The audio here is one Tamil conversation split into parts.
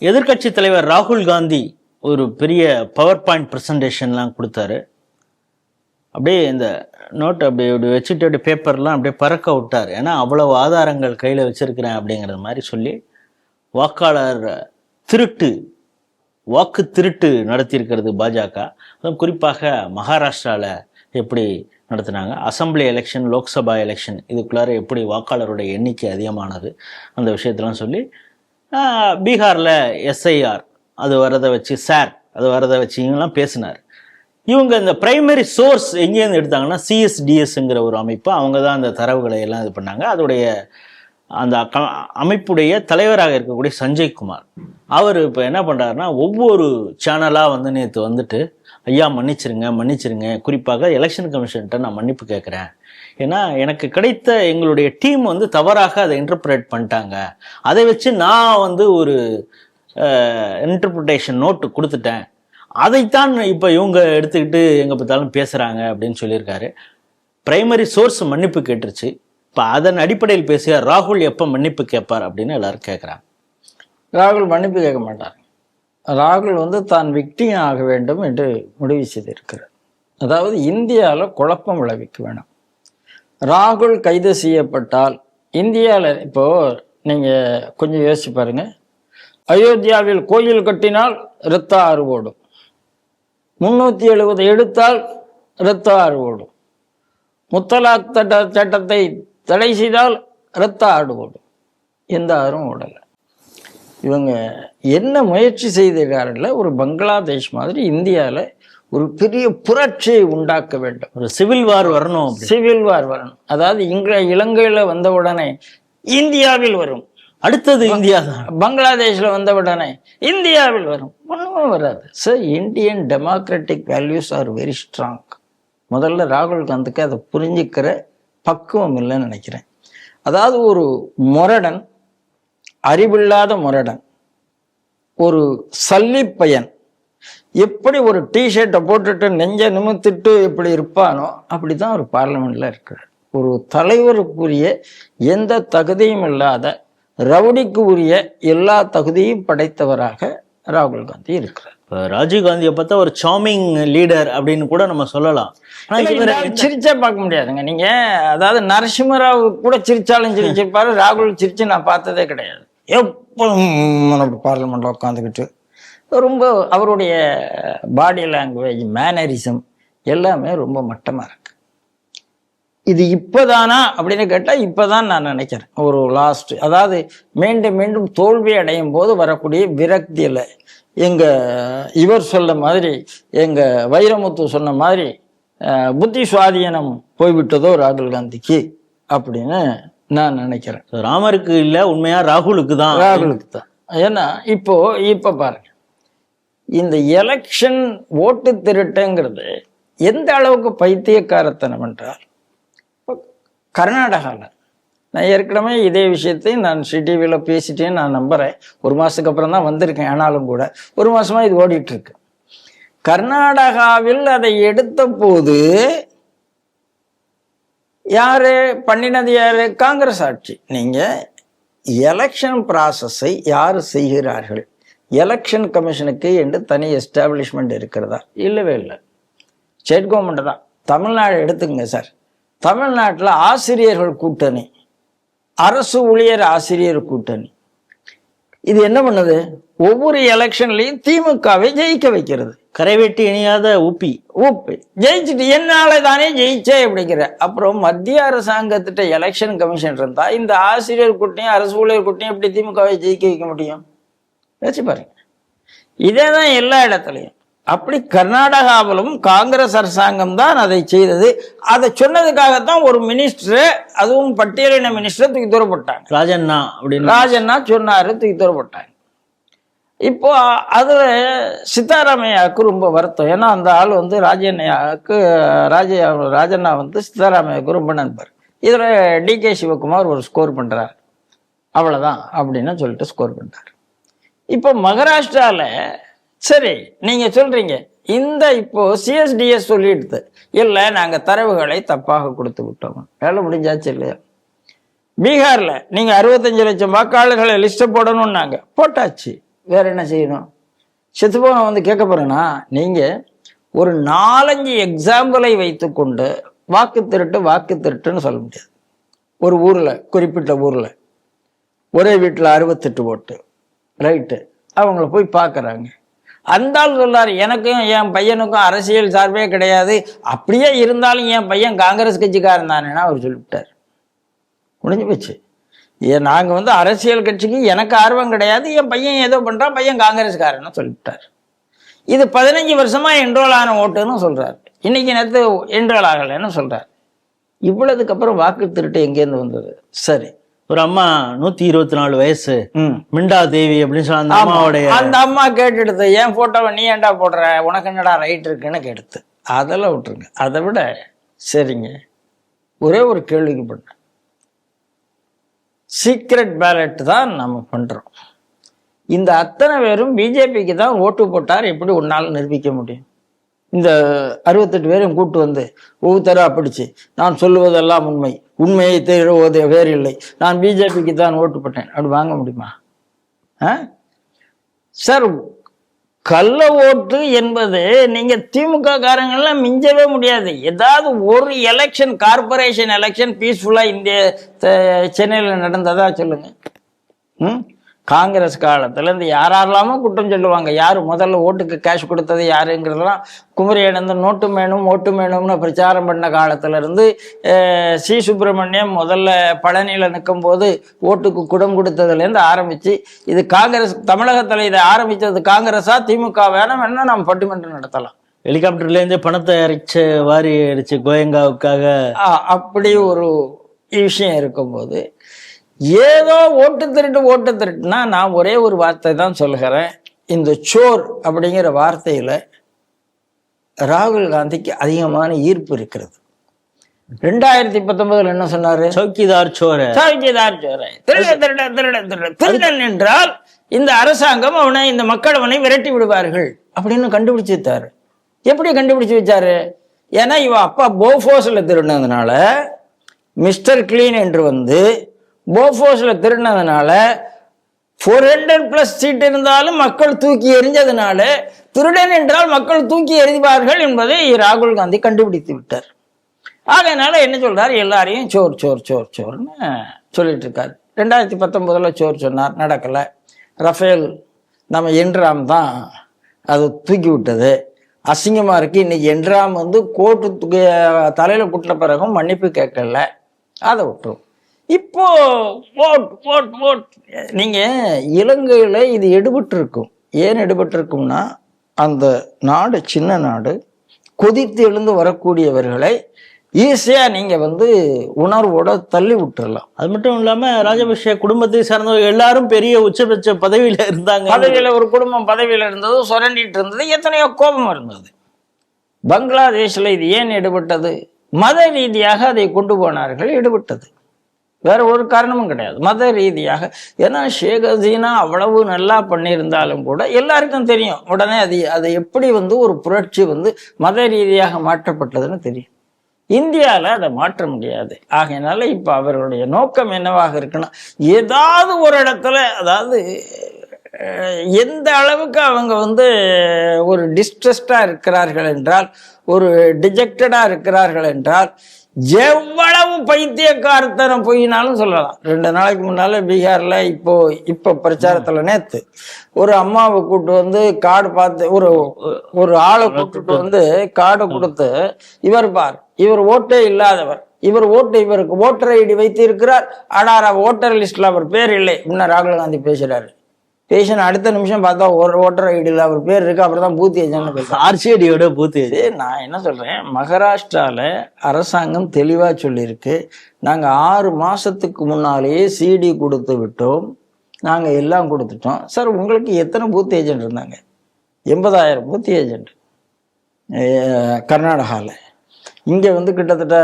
எதிர்க்கட்சி தலைவர் ராகுல் காந்தி ஒரு பெரிய பவர் பாயிண்ட் ப்ரெசன்டேஷன்லாம் கொடுத்தாரு. அப்படியே இந்த நோட் அப்படியே இப்படி வச்சுட்டு அப்படியே பேப்பர்லாம் அப்படியே பறக்க விட்டார். ஏன்னா அவ்வளவு ஆதாரங்கள் கையில் வச்சிருக்கிறேன் அப்படிங்கிறது மாதிரி சொல்லி வாக்காளர் திருட்டு வாக்கு திருட்டு நடத்தியிருக்கிறது பாஜக. அதுவும் குறிப்பாக மகாராஷ்டிராவில் எப்படி நடத்தினாங்க? அசம்பிளி எலெக்ஷன் லோக்சபா எலெக்ஷன் இதுக்குள்ளார எப்படி வாக்காளருடைய எண்ணிக்கை அதிகமானது? அந்த விஷயத்தெல்லாம் சொல்லி பீகாரில் எஸ்ஐஆர் அது வரதை வச்சு சார் அது வரதை வச்சு இவங்கெல்லாம் பேசினார். இவங்க இந்த பிரைமரி சோர்ஸ் எங்கேருந்து எடுத்தாங்கன்னா சிஎஸ்டிஎஸ்ங்கிற ஒரு அமைப்பு அவங்க தான் அந்த தரவுகளை எல்லாம் இது பண்ணாங்க. அதோடைய அந்த க அமைப்புடைய தலைவராக இருக்கக்கூடிய சஞ்சய் குமார். அவர் இப்போ என்ன பண்ணுறாருன்னா ஒவ்வொரு சேனலாக வந்து நேற்று வந்துட்டு ஐயா மன்னிச்சிருங்க மன்னிச்சிருங்க. குறிப்பாக எலெக்ஷன் கமிஷன்கிட்ட நான் மன்னிப்பு கேட்குறேன் ஏன்னா எனக்கு கிடைத்த எங்களுடைய டீம் வந்து தவறாக அதை இன்டர்பிரேட் பண்ணிட்டாங்க. அதை வச்சு நான் வந்து ஒரு இன்டர்பிரிட்டேஷன் நோட்டு கொடுத்துட்டேன். அதைத்தான் இப்போ இவங்க எடுத்துக்கிட்டு எங்கே பார்த்தாலும் பேசுகிறாங்க அப்படின்னு சொல்லியிருக்காரு. பிரைமரி சோர்ஸ் மன்னிப்பு கேட்டுருச்சு. இப்போ அதன் அடிப்படையில் பேசிய ராகுல் எப்போ மன்னிப்பு கேட்பார் அப்படின்னு எல்லாரும் கேட்குறாங்க. ராகுல் மன்னிப்பு கேட்க மாட்டார். ராகுல் வந்து தான் விக்டிம் ஆக வேண்டும் என்று முடிவு செய்திருக்கிறார். அதாவது இந்தியாவில் குழப்பம் விளைவிக்க வேணும். ராகுல் கைது செய்யப்பட்டால் இந்தியாவில் இப்போ நீங்கள் கொஞ்சம் யோசிச்சு பாருங்க. அயோத்தியாவில் கோயில் கட்டினால் இரத்த ஆறு ஓடும். முன்னூற்றி எழுபது எடுத்தால் இரத்த ஆறு ஓடும். முத்தலாக் சட்ட சட்டத்தை தடை செய்தால் இரத்த ஆடு ஓடும். எந்த ஆறும் ஓடலை. இவங்க என்ன முயற்சி செய்திருக்காருல ஒரு பங்களாதேஷ் மாதிரி இந்தியாவில் ஒரு பெரிய புரட்சியை உண்டாக்க வேண்டும். ஒரு சிவில் வார் வரணும் சிவில் வார் வரணும். அதாவது இங்க இலங்கையில் வந்த உடனே இந்தியாவில் வரும். அடுத்தது இந்தியா தான். பங்களாதேஷ்ல வந்த உடனே இந்தியாவில் வரும். ஒண்ணுமே வராது. Sir Indian democratic values are very strong முதல்ல ராகுல் காந்திக்கு அதை புரிஞ்சுக்கிற பக்குவம் இல்லைன்னு நினைக்கிறேன். அதாவது ஒரு முரடன் அறிவில்லாத முரடன் ஒரு சல்லிப்பையன் எப்படி ஒரு டிஷர்ட்டை போட்டுட்டு நெஞ்ச நிமித்திட்டு எப்படி இருப்பானோ அப்படிதான் ஒரு பார்லிமெண்ட்ல இருக்கிறார் ஒரு தலைவருக்குரிய எந்த தகுதியும் இல்லாத ரவுடிக்கு உரிய எல்லா தகுதியும் படைத்தவராக ராகுல் காந்தி இருக்கிறார். இப்போ ராஜீவ் காந்தியை பார்த்தா ஒரு சாமிங் லீடர் அப்படின்னு கூட நம்ம சொல்லலாம். சிரிச்சா பார்க்க முடியாதுங்க. நீங்க அதாவது நரசிம்மராவ் கூட சிரிச்சாலும் சிரிச்சிருப்பாரு ராகுல் சிரிச்சு நான் பார்த்ததே கிடையாது. எப்போ பார்லிமெண்ட்ல உட்காந்துக்கிட்டு ரொம்ப அவருடைய பாடி லாங்குவேஜ் மேனரிசம் எல்லாமே ரொம்ப மட்டமா இருக்கு. இது இப்பதானா அப்படின்னு கேட்டா இப்பதான் நான் நினைக்கிறேன். ஒரு லாஸ்ட் அதாவது மீண்டும் மீண்டும் தோல்வி அடையும் போது வரக்கூடிய விரக்தியில எங்க இவர் சொல்ல மாதிரி எங்க வைரமுத்து சொன்ன மாதிரி புத்தி சுவாதீனம் போய்விட்டதோ ராகுல் காந்திக்கு அப்படின்னு நான் நினைக்கிறேன். ராமருக்கு இல்ல உண்மையா ராகுலுக்கு தான். ராகுலுக்கு தான். ஏன்னா இப்போ இப்ப பாருங்க. இந்த எலெக்ஷன் ஓட்டு திருட்டுங்கிறது எந்த அளவுக்கு பைத்தியக்காரத்தனம் என்றால் இப்போ கர்நாடகாவில் நான் ஏற்கனவே இதே விஷயத்தை நான் சிடிவியில் பேசிட்டேன்னு நான் நம்புகிறேன் ஒரு மாதத்துக்கு அப்புறம் தான் வந்திருக்கேன் ஆனாலும் கூட. ஒரு மாதமாக இது ஓடிட்டுருக்கு. கர்நாடகாவில் அதை எடுத்த போது யார்? பண்ணினது யார்? காங்கிரஸ் ஆட்சி. நீங்கள் எலெக்ஷன் ப்ராசஸை யார் செய்கிறார்கள்? எலெக்ஷன் கமிஷனுக்கு என்று தனி எஸ்டாப்ளிஷ்மெண்ட் இருக்கிறதா? இல்லவே இல்லை. ஸ்டேட் கவர்மெண்ட் தான். தமிழ்நாடு எடுத்துக்கங்க சார் தமிழ்நாட்டில் ஆசிரியர்கள் கூட்டணி அரசு ஊழியர் ஆசிரியர் கூட்டணி. இது என்ன பண்ணுது? ஒவ்வொரு எலெக்ஷன்லையும் திமுகவை ஜெயிக்க வைக்கிறது. கரைவெட்டி இணையாத ஊப்பி ஊப்பு ஜெயிச்சுட்டு என்னால தானே ஜெயிச்சே அப்படிங்கிற. அப்புறம் மத்திய அரசாங்கத்திட்ட எலெக்ஷன் கமிஷன் இருந்தா இந்த ஆசிரியர் கூட்டணியும் அரசு ஊழியர் கூட்டணியும் எப்படி திமுகவை ஜெயிக்க வைக்க முடியும்? யோசிச்சு பாருங்க. இதே தான் எல்லா இடத்துலையும். அப்படி கர்நாடகாவிலும் காங்கிரஸ் அரசாங்கம் தான் அதை செய்தது. அதை சொன்னதுக்காகத்தான் ஒரு மினிஸ்டர் அதுவும் பட்டியலின மினிஸ்டர் தூக்கி தூரப்பட்டாங்க ராஜண்ணா அப்படின்னு. ராஜண்ணா சொன்னாரு தூக்கி தூரப்பட்டாங்க இப்போ அதுல சித்தாராமையாவுக்கு ரொம்ப வருத்தம். ஏன்னா அந்த ஆள் வந்து ராஜண்யாவுக்கு ராஜ ராஜண்ணா வந்து சித்தாராமையாவுக்கு ரொம்ப நண்பர். இதுல டி கே சிவகுமார் ஒரு ஸ்கோர் பண்றாரு. அவ்வளவுதான் அப்படின்னு சொல்லிட்டு ஸ்கோர் பண்றாரு. இப்போ மகாராஷ்டிராவில் சரி நீங்கள் சொல்கிறீங்க இந்த இப்போ சிஎஸ்டிஎஸ் சொல்லிடுது. இல்லை நாங்கள் தரவுகளை தப்பாக கொடுத்து விட்டோம். வேலை முடிஞ்சாச்சு இல்லையா? பீகாரில் நீங்கள் அறுபத்தஞ்சு லட்சம் வாக்காளர்களை லிஸ்ட்டை போடணும்னாங்க. போட்டாச்சு. வேற என்ன செய்யணும்? செத்து வந்து கேட்க போறேன்னா நீங்கள் ஒரு நாலஞ்சு எக்ஸாம்பிளை வைத்துக்கொண்டு வாக்கு திருட்டு வாக்கு திருட்டுன்னு சொல்ல முடியாது. ஒரு ஊரில் குறிப்பிட்ட ஊரில். ஒரே வீட்டில் அறுபத்தெட்டு ஓட்டு. ரைட்டு அவங்கள போய் பார்க்குறாங்க அந்த ஆள் எனக்கும் என் பையனுக்கும் அரசியல் சார்பே கிடையாது. அப்படியே இருந்தாலும் என் பையன் காங்கிரஸ் கட்சிக்காரன் தானேன்னா அவர் சொல்லிவிட்டார். முடிஞ்சு போச்சு. ஏன் நாங்கள் வந்து அரசியல் கட்சிக்கு எனக்கு ஆர்வம் கிடையாது. என் பையன் ஏதோ பண்ணுறான் பையன் காங்கிரஸ்காரன்னு சொல்லிவிட்டார். இது பதினஞ்சு வருஷமாக என்ரோல் ஆன ஓட்டுன்னு சொல்கிறார் இன்னைக்கு நேற்று என்ரோல் ஆகலைன்னு சொல்கிறார் இவ்வளவுக்கு அப்புறம் வாக்கு திருட்டு எங்கேருந்து வந்தது? சரி. ஒரு அம்மா நூத்தி இருபத்தி நாலு வயசு மிண்டா தேவி அப்படின்னு சொல்லி அந்த. அம்மாவுடைய அந்த அம்மா கேட்டுடுது என் போட்டோவை நீ ஏன்டா போடுற? உனக்கு என்னடா ரைட் இருக்குன்னு கேடுத்து. அதெல்லாம் விட்டுருங்க. அதை விட சரிங்க. ஒரே ஒரு கேள்விக்கு பண்ண சீக்ரெட் பேலட் தான் நம்ம பண்றோம். இந்த அத்தனை பேரும் பிஜேபிக்கு தான் ஓட்டு போட்டார். எப்படி உன்னால நிரூபிக்க முடியும்? இந்த அறுபத்தெட்டு பேரையும் கூட்டு வந்து ஒவ்வொருத்தரா பிடிச்சு. நான் சொல்லுவதெல்லாம் உண்மை. உண்மையை தேடுவது வேறு இல்லை. நான் பிஜேபிக்கு தான் ஓட்டு போட்டேன். அப்படி வாங்க முடியுமா? ஆ? சார் கள்ள ஓட்டு என்பது நீங்க திமுக காரங்கள்லாம் மிஞ்சவே முடியாது. ஏதாவது ஒரு எலெக்ஷன் கார்பரேஷன் எலெக்ஷன் பீஸ்ஃபுல்லா இந்திய சென்னையில் நடந்ததா சொல்லுங்க. ம்? காங்கிரஸ் காலத்துல இந்த யாரெல்லாமோ குற்றம் சொல்லுவாங்க. யாரு முதல்ல ஓட்டுக்கு கேஷ் கொடுத்தது யாருங்கிறதெல்லாம் குமரி இழந்து நோட்டு மேனும் ஓட்டு மேனும்னு பிரச்சாரம் பண்ண காலத்துல இருந்து அஹ், சி சுப்பிரமணியம் முதல்ல பழனியில நிற்கும் போது ஓட்டுக்கு குடம் கொடுத்ததுலேருந்து ஆரம்பிச்சு இது காங்கிரஸ் தமிழகத்துல இதை ஆரம்பிச்சது காங்கிரஸா திமுக வேணும் வேணா நம்ம பட்டிமன்றம் நடத்தலாம். ஹெலிகாப்டர்ல இருந்து பணத்தை அரிச்சு வாரி அடிச்சு கோயங்காவுக்காக அப்படி ஒரு விஷயம் இருக்கும்போது ஏதோ ஓட்டு திருட்டு ஓட்டு திருட்டுனா நான் ஒரே ஒரு வார்த்தை தான் சொல்கிறேன் இந்த சோர் அப்படிங்கிற வார்த்தையில ராகுல் காந்திக்கு அதிகமான ஈர்ப்பு இருக்கிறது. ரெண்டாயிரத்தி பத்தொன்பதுல என்ன சொன்னாரு? சௌக்கிதார் சோர சாவிக்கியதார் சோரை திருட திருட திருட திருட. திருடன் என்றால் இந்த அரசாங்கம் அவனை இந்த மக்கள் அவனை விரட்டி விடுவார்கள் அப்படின்னு கண்டுபிடிச்சு வச்சாரு எப்படி கண்டுபிடிச்சு வச்சாரு? ஏன்னா இவன் அப்பா போஃபோஸ்ல திருடினதுனால மிஸ்டர் கிளீன் என்று வந்து போஃபோர்ஸில் திருடினதுனால ஃபோர் ஹண்ட்ரட் பிளஸ் சீட் இருந்தாலும் மக்கள் தூக்கி எறிஞ்சதுனால திருடன் என்றால் மக்கள் தூக்கி எறிவார்கள் என்பதை ராகுல் காந்தி கண்டுபிடித்து விட்டார். ஆகையினால என்ன சொல்றார்? எல்லாரையும் சோர் சோர் சோர் சோர்னு சொல்லிட்டு இருக்கார். ரெண்டாயிரத்தி பத்தொன்பதுல சோர் சொன்னார் நடக்கலை. ரஃபேல் நம்ம என்ராம் தான். அது தூக்கி விட்டது. அசிங்கமாக இருக்கு. இன்னைக்கு என்றாம் வந்து கோர்ட்டு தலையில் தலையில குட்டின பிறகும் மன்னிப்பு கேட்கல. அதை விட்டுரும் இப்போ ஓட் ஓட் ஓட் நீங்க இலங்கையில இது எடுபட்டு இருக்கும் ஏன் எடுபட்டு இருக்கும்னா அந்த நாடு சின்ன நாடு கொதித்து எழுந்து வரக்கூடியவர்களை ஈஸியா நீங்க வந்து உணர்வோட தள்ளி விட்டுறலாம். அது மட்டும் இல்லாம ராஜபக்ஷ குடும்பத்தை சார்ந்தவங்க எல்லாரும் பெரிய உச்சபட்ச பதவியில இருந்தாங்க. பதவியில ஒரு குடும்பம் பதவியில இருந்தது சுரண்டிட்டு இருந்தது எத்தனையோ கோபம் இருந்தது. பங்களாதேஷ்ல இது ஏன் எடுபட்டது? மத ரீதியாக அதை கொண்டு போனார்கள் எடுபட்டது. வேற ஒரு காரணமும் கிடையாது. மத ரீதியாக ஏன்னா ஷேக் ஹசீனா அவ்வளவு நல்லா பண்ணியிருந்தாலும் கூட எல்லாருக்கும் தெரியும். உடனே அது அது எப்படி வந்து ஒரு புரட்சி வந்து மத ரீதியாக மாற்றப்பட்டதுன்னு தெரியும். இந்தியாவில் அதை மாற்ற முடியாது. ஆகையினால இப்போ அவர்களுடைய நோக்கம் என்னவாக இருக்குன்னா ஏதாவது ஒரு இடத்துல அதாவது எந்த அளவுக்கு அவங்க வந்து ஒரு டிஸ்ட்ரெஸ்டாக இருக்கிறார்கள் என்றால் ஒரு டிஜெக்டடாக இருக்கிறார்கள் என்றால் எவ்வளவு பைத்தியக்காரத்தனம் பொய்னாலும் சொல்லலாம். ரெண்டு நாளைக்கு முன்னால பீகார்ல இப்போ இப்போ பிரச்சாரத்துல நேத்து ஒரு அம்மாவை கூட்டு வந்து காடு பார்த்து ஒரு ஒரு ஆளை கூப்பிட்டு வந்து கார்டு கொடுத்து இவர் பார் இவர் ஓட்டே இல்லாதவர் இவர் ஓட்டு இவருக்கு ஓட்டர் ஐடி வைத்து இருக்கிறார் ஆனால் ஓட்டர் லிஸ்ட்ல அவர் பேர் இல்லை. இன்னும் ராகுல் காந்தி பேசுறாரு பேசின அடுத்த நிமிஷம் பார்த்தா ஒரு ஓட்டர் ஐடியில் அவர் பேர் இருக்கு. அப்புறம் தான் பூத்தி ஏஜென்ட் பேசுறாரு. ஆர்சிஐடியோட. இது நான் என்ன சொல்றேன்? மகாராஷ்டிரால அரசாங்கம் தெளிவா சொல்லியிருக்கு. நாங்க ஆறு மாசத்துக்கு முன்னாலேயே சிடி கொடுத்து விட்டோம். நாங்க எல்லாம் கொடுத்துட்டோம். சார் உங்களுக்கு எத்தனை பூத் ஏஜென்ட் இருந்தாங்க? எண்பதாயிரம் பூத் ஏஜென்ட். கர்நாடகாவில் இங்கே வந்து கிட்டத்தட்ட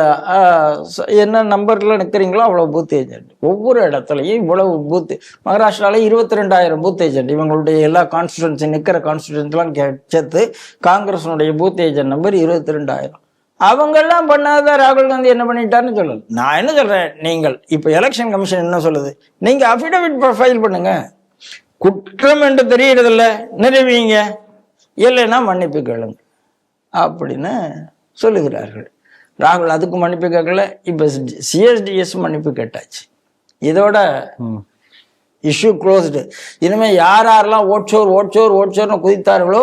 என்ன நம்பரில் நிற்கிறீங்களோ அவ்வளோ பூத் ஏஜென்ட் ஒவ்வொரு இடத்துலையும் இவ்வளவு பூத் மகாராஷ்டிராவில் இருபத்தி ரெண்டாயிரம் பூத் ஏஜென்ட் இவங்களுடைய எல்லா கான்ஸ்டியூன்சி நிற்கிற கான்ஸ்டியூன்சிலாம் சேர்த்து காங்கிரஸினுடைய பூத் ஏஜென்ட் நம்பர் இருபத்தி ரெண்டாயிரம் அவங்கெல்லாம் பண்ணாத ராகுல் காந்தி என்ன பண்ணிட்டாருன்னு சொல்லல. நான் என்ன சொல்கிறேன் நீங்கள் இப்போ எலெக்ஷன் கமிஷன் என்ன சொல்லுது? நீங்கள் அஃபிடவிட் ஃபைல் பண்ணுங்க. குற்றம் என்று தெரியறதில்ல நிறுவீங்க இல்லைன்னா மன்னிப்பு கேளுங்க. அப்படின்னு சொல்லுகிறார்கள். ராகுல் அதுக்கு மன்னிப்பு கேட்கல இப்போ சிஎஸ்டிஎஸ் மன்னிப்பு கேட்டாச்சு. இதோட இஷ்யூ க்ளோஸ்டு இனிமேல் யார் யாரெல்லாம் ஓட்சோர் ஓட்சோர் ஓட்சோர்னு குதித்தார்களோ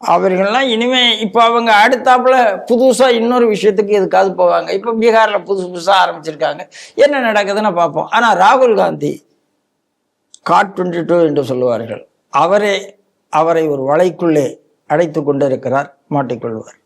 அவர்கள்லாம் இனிமே இப்போ அவங்க அடுத்தாப்புல புதுசாக இன்னொரு விஷயத்துக்கு எதுக்காவது போவாங்க. இப்போ பீகாரில் புதுசு புதுசாக ஆரம்பிச்சிருக்காங்க. என்ன நடக்குதுன்னு பார்ப்போம். ஆனால் ராகுல் காந்தி காட் டுவெண்ட்டி டூ என்று சொல்லுவார்கள். அவரே அவரை ஒரு வலைக்குள்ளே அடைத்து கொண்டிருக்கிறார் மாட்டிக்கொள்வார்.